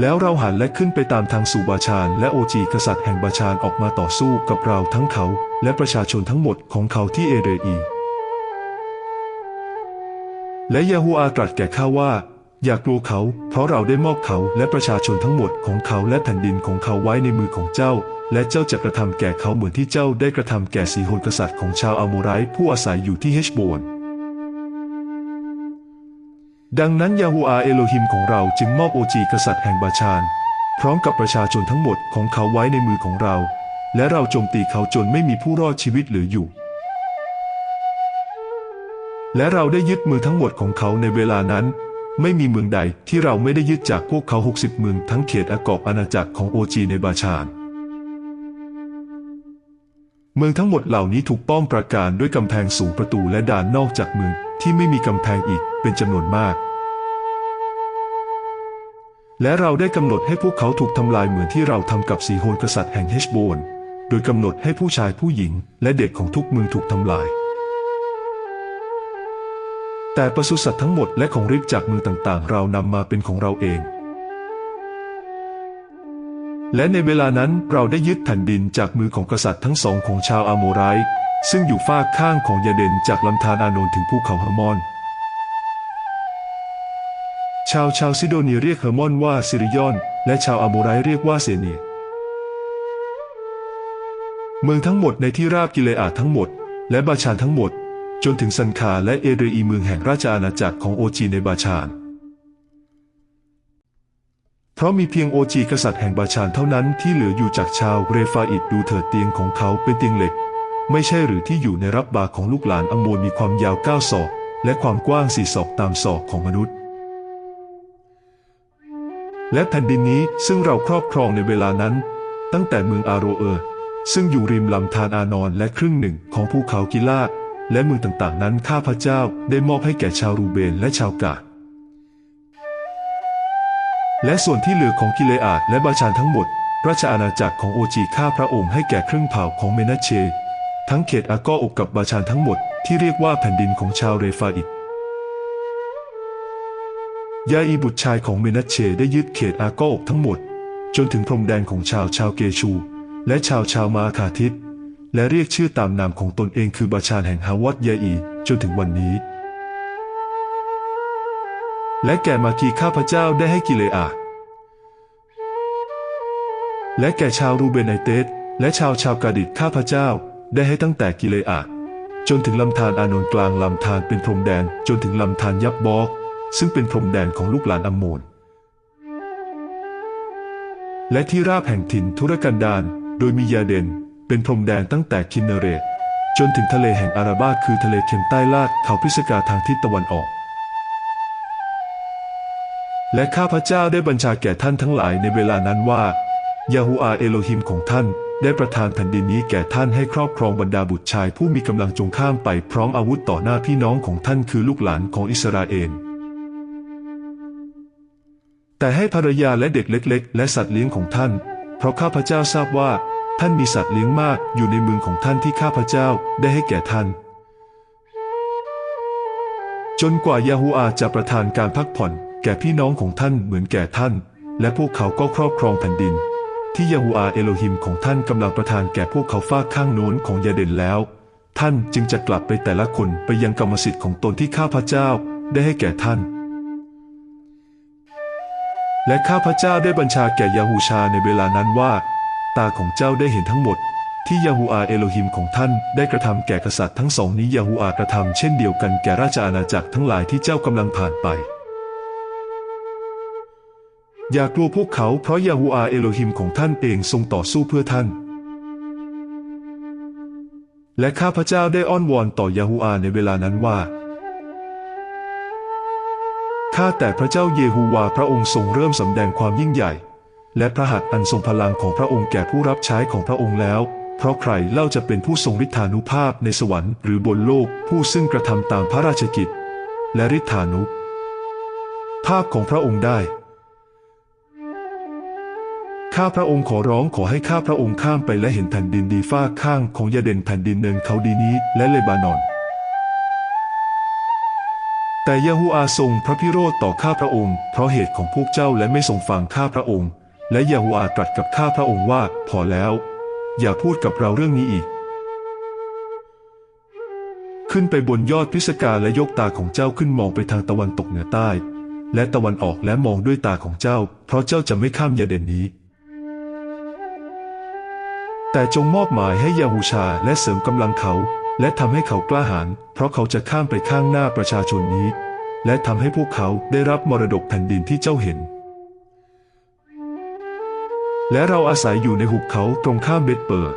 แล้วเราหันและขึ้นไปตามทางสู่บาชานและโอจีกษัตริย์แห่งบาชานออกมาต่อสู้กับเราทั้งเขา และประชาชนทั้งหมดของเขาที่เอเดอีและยาฮูอาตรัสแก่ข้าว่า อย่ากลัวเขา เพราะเราได้มอบเขาและประชาชนทั้งหมดของเขาและแผ่นดินของเขาไว้ในมือของเจ้า และเจ้าจะกระทำแก่เขาเหมือนที่เจ้าได้กระทำแก่สีโหนกษัตริย์ของชาวอาโมไรผู้อาศัยอยู่ที่เฮชโบน ดังนั้นยาฮูอาเอโลฮิมของเราจึงมอบโอจีกษัตริย์แห่งบาชาน พร้อมกับประชาชนทั้งหมดของเขาไว้ในมือของเรา และเราโจมตีเขาจนไม่มีผู้รอดชีวิตเหลืออยู่ และเราได้ยึดเมืองทั้งหมดของเขาในเวลานั้น ไม่มีเมืองใดที่เราไม่ได้ยึดจากพวกเขา 60 เมืองทั้งเขตอากอบอาณาจักรของโอจีในบาชาน เมืองทั้งหมดเหล่านี้ถูกป้อมปราการด้วยกำแพงสูงประตูและด่านนอกจากเมือง ที่ไม่มีกำแพงอีกเป็นจำนวนมาก และเราได้กำหนดให้พวกเขาถูกทำลายเหมือนที่เราทำกับสีโหนกษัตริย์แห่งเฮชโบน โดยกำหนดให้ผู้ชายผู้หญิง และเด็กของทุกเมืองถูกทำลาย แต่ปศุสัตว์ทั้งหมดและของริบจากเมืองต่างๆ เรานำมาเป็นของเราเองและในเวลานั้นเราได้ยึดแผ่นดินจากมือของกษัตริย์ทั้งสองของชาวอาโมไรต์ ซึ่งอยู่ฝากข้างของยาเดนจากลำธารอาโนนถึงภูเขาเฮอร์มอน ชาวชาวซิโดเนียเรียกเฮอร์มอนว่าซิริยอน และชาวอาโมไรเรียกว่าเซเนียเมืองทั้งหมดในที่ราบกิเลอาทั้งหมด และบาชานทั้งหมด จนถึงซันคาและเอเดรีเมืองแห่งราชอาณาจักรของโอจีในบาชาน เพราะมีเพียงโอจีกษัตริย์แห่งบาชานเท่านั้นที่เหลืออยู่จากชาวเรฟาอิดดูเถิดเตียงของเขาเป็นเตียงเหล็ก ไม่ใช่หรือที่อยู่ในรับบาของลูกหลานอมโมนมีความยาวเก้าศอก และความกว้างสี่ศอกตามศอกของมนุษย์ และแผ่นดินนี้ซึ่งเราครอบครองในเวลานั้น ตั้งแต่เมืองอาโรเออร์ซึ่งอยู่ริมลำธารอานอนและครึ่งหนึ่งของภูเขากิลาและเมืองต่างๆ นั้นข้าพเจ้าได้มอบให้แก่ชาวรูเบนและชาวกาดและส่วนที่เหลือของกิเลอาดและบาชานทั้งหมด ราชอาณาจักรของโอจีข้าพระองค์ให้แก่ครึ่งเผ่าของเมนัชเช ทั้งเขตอากออกกับบาชานทั้งหมดที่เรียกว่าแผ่นดินของชาวเรฟาอิดยาอีบุตรชายของเมนัชเชได้ยึดเขตอากออกทั้งหมด จนถึงพรมแดนของชาวชาวเกชู และชาวชาวมาคาทิตและเรียกชื่อตามนามของตนเองคือบาชานแห่งฮาวอดยาอีจนถึงวันนี้ และแก่มากีข้าพเจ้าได้ให้กิเลอาและแก่ชาวรูเบนไนเตสและชาวชาวกาดิดข้าพเจ้า ได้ให้ตั้งแต่กิเลอาดจนถึงลำธารอานนท์กลางลำธารเป็นพรมแดนจนถึงลำธารยับบอก ซึ่งเป็นพรมแดนของลูกหลานอัมโมนและที่ราบแห่งถิ่นทุรกันดารโดยมียาเดนเป็นพรมแดนตั้งแต่คินเนเรตจนถึงทะเลแห่งอาราบาคือทะเลเค็มใต้ลาดเขาพิสกาทางทิศตะวันออก และข้าพเจ้าได้บัญชาแก่ท่านทั้งหลายในเวลานั้นว่า ยาฮูอาเอโลฮิมของท่าน ได้ประทานแผ่นดินนี้แก่ท่านให้ครอบครองบรรดาบุตรชายผู้มีกำลังจงข้ามไปพร้อมอาวุธต่อหน้าพี่น้องของท่านคือลูกหลานของอิสราเอลแต่ให้ภรรยาและเด็กเล็ก ๆ และสัตว์เลี้ยงของท่าน เพราะข้าพเจ้าทราบว่า ท่านมีสัตว์เลี้ยงมากอยู่ในเมืองของท่านที่ข้าพเจ้าได้ให้แก่ท่าน จนกว่ายาฮูอาจะประทานการพักผ่อน แก่พี่น้องของท่านเหมือนแก่ท่าน และพวกเขาก็ครอบครองแผ่นดิน ที่ยาฮูอาเอโลฮิมของท่านกำลังประทานแก่พวกเขาฝ้าข้างโน้นของยาเดนแล้ว ท่านจึงจะกลับไปแต่ละคนไปยังกรรมสิทธิ์ของตนที่ข้าพเจ้าได้ให้แก่ท่าน และข้าพเจ้าได้บัญชาแก่ยาฮูชาในเวลานั้นว่า ตาของเจ้าได้เห็นทั้งหมด ที่ยาฮูอาเอโลฮิมของท่านได้กระทำแก่กษัตริย์ทั้งสองนี้ยาฮูอากระทำเช่นเดียวกันแก่ราชอาณาจักรทั้งหลายที่เจ้ากำลังผ่านไป อย่ากลัวพวกเขาเพราะยาฮูอาเอโลฮิมของท่านเองทรงต่อสู้เพื่อท่าน และข้าพเจ้าได้อ้อนวอนต่อยาฮูอาในเวลานั้นว่า ข้าแต่พระเจ้าเยฮูวาพระองค์ทรงเริ่มสำแดงความยิ่งใหญ่ และพระหัตถ์อันทรงพลังของพระองค์แก่ผู้รับใช้ของพระองค์แล้ว เพราะใครเล่าจะเป็นผู้ทรงฤทธานุภาพในสวรรค์หรือบนโลกผู้ซึ่งกระทำตามพระราชกิจ และฤทธานุภาพของพระองค์ได้ ข้าพระองค์ขอร้องขอให้ข้าพระองค์ข้ามไปและเห็นแผ่นดินดีฟ้าข้างของยาเดนแผ่นดินเนินเขาดีนี้และเลบานอน แต่ยะฮูอาทรงพระพิโรธต่อข้าพระองค์ เพราะเหตุของพวกเจ้าและไม่ทรงฟังข้าพระองค์ และยะฮูอาตรัสกับข้าพระองค์ว่า พอแล้ว อย่าพูดกับเราเรื่องนี้อีก ขึ้นไปบนยอดพิสกาและยกตาของเจ้าขึ้นมองไปทางตะวันตกเหนือใต้ และตะวันออกและมองด้วยตาของเจ้า เพราะเจ้าจะไม่ข้ามยาเดนนี้ แต่จงมอบหมายให้ยาฮูชาและเสริมกำลังเขา และทำให้เขากล้าหาญเพราะเขาจะข้ามไปข้างหน้าประชาชนนี้ และทำให้พวกเขาได้รับมรดกแผ่นดินที่เจ้าเห็น และเราอาศัยอยู่ในหุบเขาตรงข้ามเบตเปอร์